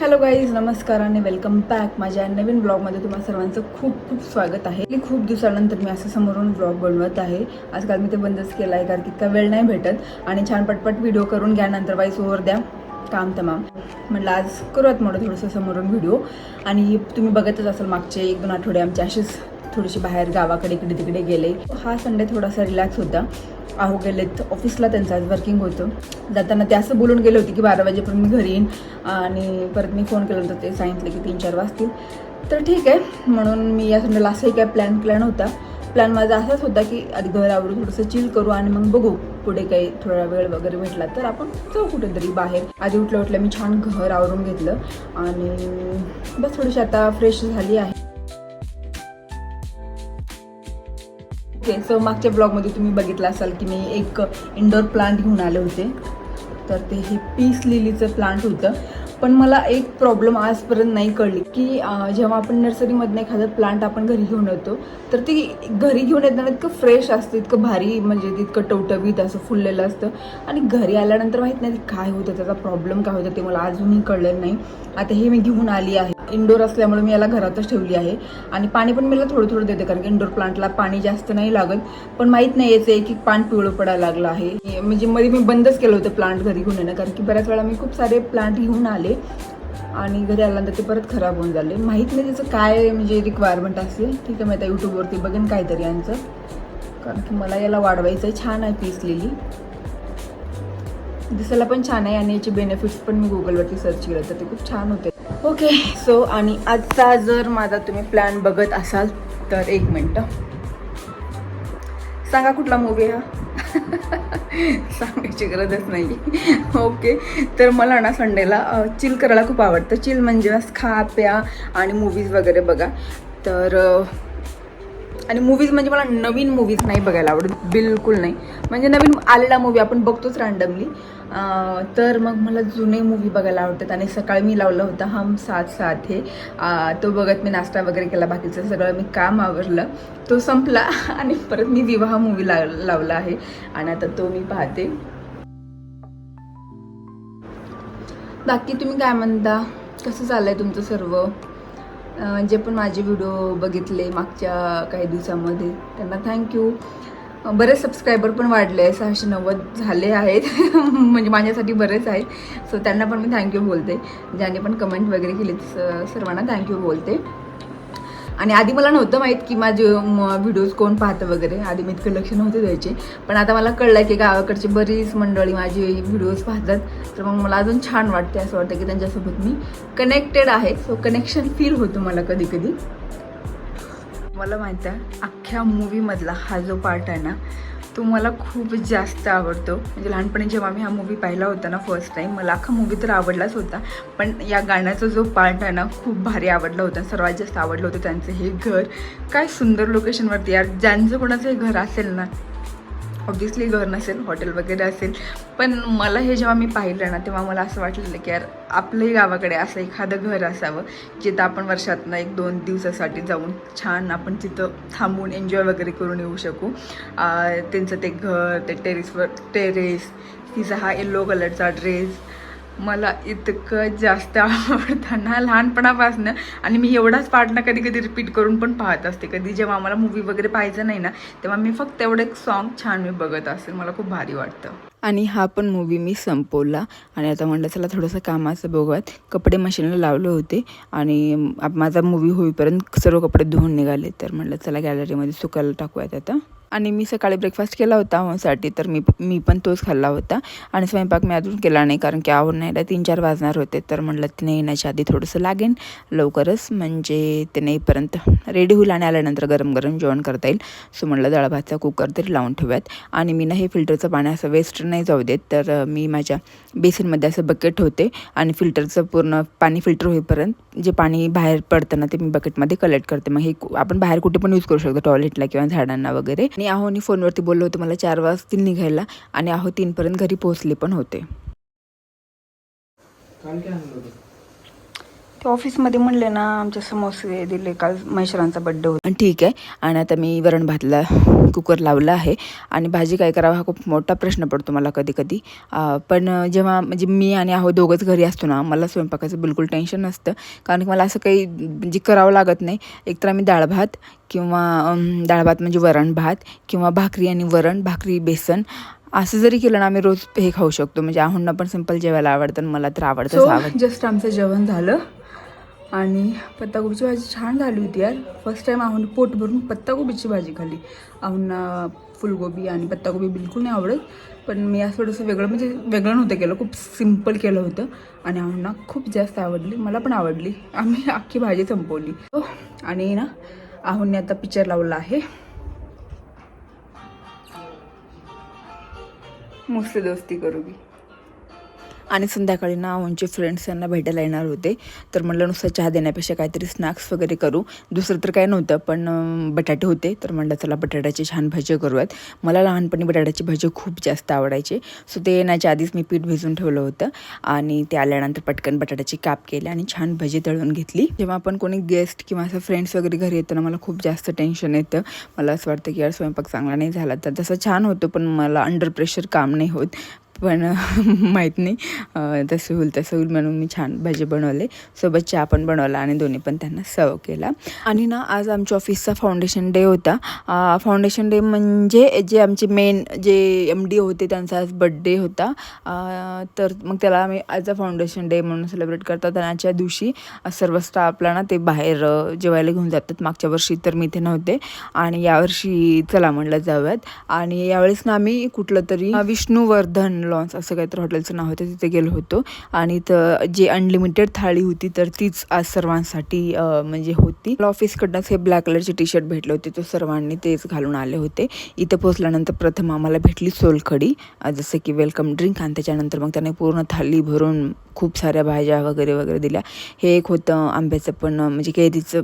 Hello guys नमस्कार आणि welcome back माझ्या नवीन ब्लॉगमध्ये तुम्हाला सर्वांचं खूप खूप स्वागत आहे. मी खूप दिवसानंतर मी असं समोरून ब्लॉग बनवत आहे. आजकाल मी ते बंदच केलं आहे कारण तितका वेळ नाही भेटत. आणि छान पटपट व्हिडिओ करून घ्या नंतर वाईस ओव्हर द्या. काम तमाम. म्हटलं आज करूयात मोठं थोडंसं समोरून व्हिडिओ आणि तुम्ही बघतच असाल मागचे एक दोन आठवडे आमचे असेच थोडीशी बाहेर गावाकडे इकडे तिकडे गेले. हा संडे थोडासा रिलॅक्स होता. आहो गेलेत. ऑफिसला त्यांचं आज वर्किंग होतं. जाताना ते असं बोलून गेले होते की बारा वाजेपर्यंत मी घरी येईन. आणि परत मी फोन केला होता ते सांगितलं की तीन चार वाजतील. तर ठीक आहे. म्हणून मी या संडेला असंही काय प्लॅन प्लॅन होता. प्लॅन माझा असाच होता की आधी घर आवडून थोडंसं चिल करू आणि मग बघू. पुढे काही थोडा वेळ वगैरे भेटला तर आपण जाऊ कुठेतरी बाहेर. आधी उठल्या उठल्या मी छान घर आवरून घेतलं. आणि बस थोडीशी आता फ्रेश झाली आहे. ओके सो मागच्या ब्लॉगमध्ये तुम्ही बघितलं असाल की मी एक इंडोर प्लांट घेऊन आले होते. तर ते हे पीस लिलीचं प्लांट होतं. पण मला एक प्रॉब्लेम आजपर्यंत नाही कळली की जेव्हा आपण नर्सरीमधनं एखादं प्लांट आपण घरी घेऊन येतो तर ती घरी घेऊन येताना इतकं फ्रेश असतं इतकं भारी म्हणजे इतकं टवटवीत असं फुललेलं असतं. आणि घरी आल्यानंतर माहीत नाही काय होतं त्याचा प्रॉब्लेम काय होतं ते मला अजूनही कळलं नाही. आता हे मी घेऊन आली आहे. इंडोर असल्यामुळे मी याला घरातच ठेवली आहे. आणि पाणी पण मला थोडं थोडं देते कारण की इंडोर प्लांटला पाणी जास्त नाही लागत. पण माहीत नाही याचं आहे की पान पिवळं पडायला लागलं आहे. म्हणजे मध्ये मी बंदच केलं होतं प्लांट घरी घेऊन येणं कारण की बऱ्याच वेळा मी खूप सारे प्लांट घेऊन आले. आणि घरी आल्यानंतर ते परत खराब होऊन झाले. माहीत नाही त्याचं काय म्हणजे रिक्वायरमेंट असेल. ठीक आहे मी आता यूट्यूबवरती बघेन काहीतरी यांचं. कारण की मला याला वाढवायचं आहे छान आहे पीस दिसायला पण छान आहे आणि याचे बेनिफिट्स पण मी गुगलवरती सर्च केलं तर ते खूप छान होते. ओके सो आणि आजचा जर माझा तुम्ही प्लॅन बघत असाल तर एक मिनटं. सांगा कुठला मूवी हा? सांगायची गरजच नाही ओके तर मला ना संडेला चिल करायला खूप आवडतं. चिल म्हणजे खा प्या आणि मूवीज वगैरे बघा. तर आणि मूवीज म्हणजे मला नवीन मूवीज नाही बघायला आवडत. बिलकुल नाही. म्हणजे नवीन आलेला मूवी आपण बघतोच रँडमली तर मग मला जुने मूवी बघायला आवडतात आणि सकाळी मी लावलं होतं हम साथ साथ हे. तो बघत मी नाश्ता वगैरे केला बाकीचं सगळं मी काम आवरलं. तो संपला आणि परत मी विवाह मूवी लाव लावला आहे आणि आता तो मी पाहते. बाकी तुम्ही काय म्हणता? कसं चाललंय तुमचं सर्व? जे पण माझे व्हिडिओ बघितले मागच्या काही दिवसामध्ये त्यांना थँक्यू बरेच सबस्क्रायबर पण वाढले आहे. सहाशे नव्वद झाले आहेत. म्हणजे माझ्यासाठी बरेच आहेत. सो त्यांना पण मी थँक्यू बोलते. ज्यांनी पण कमेंट वगैरे केली स- सर्वांना थँक्यू बोलते. आणि आधी मला नव्हतं माहीत की माझे व्हिडिओज कोण पाहतं वगैरे. आधी मी इतकं लक्ष नव्हते द्यायचे. पण आता मला कळलं की गावाकडची बरीच मंडळी माझे व्हिडिओज पाहतात. तर मग मला अजून छान वाटते असं वाटतं की त्यांच्यासोबत मी कनेक्टेड आहे. सो कनेक्शन फील होतं मला कधी कधी मला माहीत आहे अख्ख्या मूवीमधला हा जो पार्ट आहे ना तो मला खूप जास्त आवडतो. म्हणजे लहानपणी जेव्हा मी हा मूवी पाहिला होता ना फर्स्ट टाईम मला अख्खा मूवी तर आवडलाच होता. पण या गाण्याचा जो पार्ट आहे ना खूप भारी आवडला होता. सर्वात जास्त आवडलं होतं त्यांचं हे घर. काय सुंदर लोकेशनवरती यार ज्यांचं कोणाचं हे घर असेल ना ऑब्विसली घर नसेल हॉटेल वगैरे असेल पण मला हे जेव्हा मी पाहिलं ना तेव्हा मला असं वाटलेलं की यार आपलंही गावाकडे असं एखादं घर असावं जिथं आपण वर्षातनं एक दोन दिवसासाठी जाऊन छान आपण तिथं थांबून एन्जॉय वगैरे करून येऊ शकू. त्यांचं ते घर ते टेरेसवर टेरेस तिचा हा येल्लो कलरचा ड्रेस मला इतकं जास्त आवडतं ना लहानपणापासनं. आणि मी एवढाच पार्ट ना कधी कधी रिपीट करून पण पाहत असते. कधी जेव्हा आम्हाला मूवी वगैरे पाहायचं नाही ना तेव्हा मी फक्त एवढं एक सॉन्ग छान मी बघत असेल. मला खूप भारी वाटतं. आणि हा पण मूवी मी संपवला. आणि आता म्हणलं चला थोडंसं कामाचं बघूयात. कपडे मशीनला लावले होते. आणि माझा मूवी होईपर्यंत सर्व कपडे धुवून निघाले. तर म्हणलं चला गॅलरीमध्ये सुकायला टाकूयात आता. आणि मी सकाळी ब्रेकफास्ट केला होता साठी तर मी मी पण तोच खाल्ला होता. आणि स्वयंपाक मी अजून केला नाही कारण की आवड नाही तीन चार वाजणार होते. तर म्हणलं तिने येण्याच्या आधी थोडंसं लागेल लवकरच म्हणजे ते येईपर्यंत रेडी होईल आणि आल्यानंतर गरम गरम जेवण करता येईल. सो म्हणलं डाळ कुकर तरी लावून ठेवूयात. आणि मी ना हे फिल्टरचं पाणी असं वेस्ट नाही जाऊ देत. तर मी माझ्या बेसिनमध्ये असं बकेट होते आणि फिल्टरचं पूर्ण पाणी फिल्टर होईपर्यंत जे पाणी बाहेर पडतं ना ते मी बकेटमध्ये कलेक्ट करते. मग हे आपण बाहेर कुठे पण यूज करू शकतो टॉयलेटला किंवा झाडांना वगैरे. आणि आहोनी फोनवरती बोललो होतं मला चार वाजतील निघायला. आणि आहो तीनपर्यंत घरी पोहोचले पण होते काल काय आणलं होतं ते ऑफिसमध्ये म्हणले ना आमचे समोसे दिले काल महेश्वरांचा बड्डे होता. ठीक आहे. आणि आता मी वरण भातला कुकर लावला आहे. आणि भाजी काय करावं हा खूप मोठा प्रश्न पडतो मला कधी कधी पण जेव्हा म्हणजे मी आणि आहो दोघंच घरी असतो ना मला स्वयंपाकाचं बिलकुल टेन्शन नसतं. कारण की मला असं काही म्हणजे करावं लागत नाही. एकतर आम्ही डाळ भात किंवा डाळ भात म्हणजे वरण भात किंवा भाकरी आणि वरण भाकरी बेसन असं जरी केलं ना आम्ही रोज हे खाऊ शकतो. म्हणजे आहोंना पण सिंपल जेवायला आवडतं मला तर आवडतं. जस्ट आमचं जेवण झालं. आणि पत्ताकोबीची भाजी छान झाली होती यार. फर्स्ट टाईम आहोन पोट भरून पत्ताकोबीची भाजी खाल्ली. आहोंना फुलगोबी आणि पत्ताकोबी बिलकुल नाही आवडत. पण मी असं थोडंसं वेगळं म्हणजे वेगळं नव्हतं केलं खूप सिंपल केलं होतं. आणि आहोंना खूप जास्त आवडली. मला पण आवडली. आम्ही अख्खी भाजी संपवली. हो आणि ना आहोंनी आता पिक्चर लावला आहे. मस्त दोस्ती करूगी आणि संध्याकाळी ना आमचे फ्रेंड्स यांना भेटायला येणार होते. तर म्हटलं नुसतं चहा देण्यापेक्षा काहीतरी स्नॅक्स वगैरे करू. दुसरं तर काय नव्हतं पण बटाटे होते. तर म्हटलं चला बटाट्याची छान भजे करूयात. मला लहानपणी बटाट्याची भजे खूप जास्त आवडायचे. सो ते येण्याच्या आधीच मी पीठ भिजून ठेवलं होतं आणि ते आल्यानंतर पटकन बटाट्याची काप केली आणि छान भजी तळून घेतली. जेव्हा आपण कोणी गेस्ट किंवा असं फ्रेंड्स वगैरे घरी येतं ना मला खूप जास्त टेन्शन येतं. मला असं वाटतं की यार स्वयंपाक चांगला नाही झाला. तर तसं छान होतं पण मला अंडर प्रेशर काम नाही होत. पण माहीत नाही. तसं होईल तसं होईल म्हणून मी छान भजे बनवले. सोबत चहा पण बनवला आणि दोन्ही पण त्यांना सर्व केला. आणि ना आज आमच्या ऑफिसचा फाउंडेशन डे होता. फाउंडेशन डे म्हणजे जे आमचे मेन जे एम डी होते त्यांचा आज बड्डे होता. तर मग त्याला आम्ही ॲज अ फाउंडेशन डे म्हणून सेलिब्रेट करतात. आणि आजच्या दिवशी सर्व स्टाफला ना ते बाहेर जेवायला घेऊन जातात. मागच्या वर्षी तर मी इथे नव्हते. आणि यावर्षी चला म्हणलं जाऊयात. आणि यावेळेस ना आम्ही कुठलं तरी अं, विष्णुवर्धन लॉन्स असं काहीतरी हॉटेलचं नाव होतं तिथे गेलो होतो. आणि तर जे अनलिमिटेड थाळी होती तर तीच आज सर्वांसाठी म्हणजे होती. मला ऑफिसकडनंच हे ब्लॅक कलरचे टी शर्ट भेटले होते तो सर्वांनी तेच घालून आले होते. इथं पोचल्यानंतर प्रथम आम्हाला भेटली सोलकढी जसं की वेलकम ड्रिंक आणि त्याच्यानंतर मग त्याने पूर्ण थाली भरून खूप साऱ्या भाज्या वगैरे वगैरे दिल्या. हे एक होतं आंब्याचं पण म्हणजे कैरीचं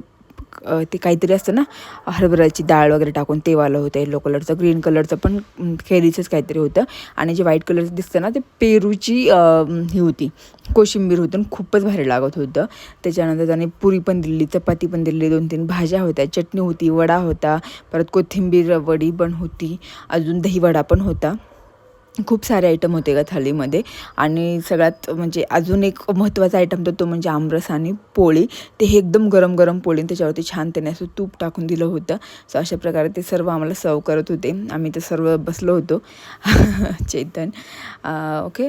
ते काहीतरी असतं ना हरभऱ्याची डाळ वगैरे टाकून ते वालं होतं येलो कलरचं ग्रीन कलरचं पण खेरीचंच काहीतरी होतं. आणि जे व्हाईट कलरचं दिसतं ना ते पेरूची ही होती कोशिंबीर होती आणि खूपच भारी लागत होतं. त्याच्यानंतर त्याने पुरी पण दिली चपाती पण दिली दोन तीन भाज्या होत्या चटणी होती वडा होता परत कोथिंबीर वडी पण होती अजून दही वडा पण होता. खूप सारे आयटम होते का थालीमध्ये. आणि सगळ्यात म्हणजे अजून एक महत्त्वाचा आयटम तर तो म्हणजे आमरस आणि पोळी. ते हे एकदम गरम गरम पोळी आणि त्याच्यावरती छान त्याने असं तूप टाकून दिलं होतं. सो अशा प्रकारे ते सर्व आम्हाला सर्व करत होते. आम्ही ते सर्व बसलो होतो. चेतन. ओके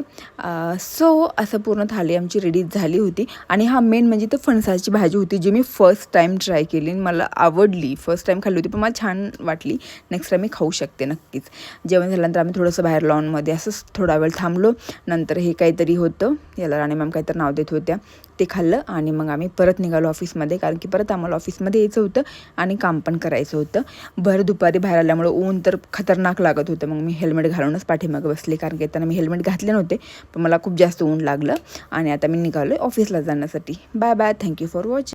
सो असं पूर्ण थाली आमची रेडी झाली होती. आणि हा मेन म्हणजे तर फणसाची भाजी होती जी मी फर्स्ट टाईम ट्राय केली आणि मला आवडली. फर्स्ट टाईम खाल्ली होती पण मला छान वाटली. नेक्स्ट टाईम मी खाऊ शकते नक्कीच. जेवण झाल्यानंतर आम्ही थोडंसं बाहेर त्यामध्ये असंच थोडा वेळ थांबलो. नंतर हे काहीतरी होतं. याला राणे मॅम काहीतरी नाव देत होत्या. ते खाल्लं आणि मग आम्ही परत निघालो ऑफिसमध्ये. कारण की परत आम्हाला ऑफिसमध्ये यायचं होतं आणि काम पण करायचं होतं. भर दुपारी बाहेर आल्यामुळं ऊन तर खतरनाक लागत होतं. मग मी हेल्मेट घालूनच पाठीमागं बसले. कारण की येताना मी हेल्मेट घातले नव्हते. पण मला खूप जास्त ऊन लागलं. आणि आता मी निघालो ऑफिसला जाण्यासाठी. Bye bye. Thank you for watching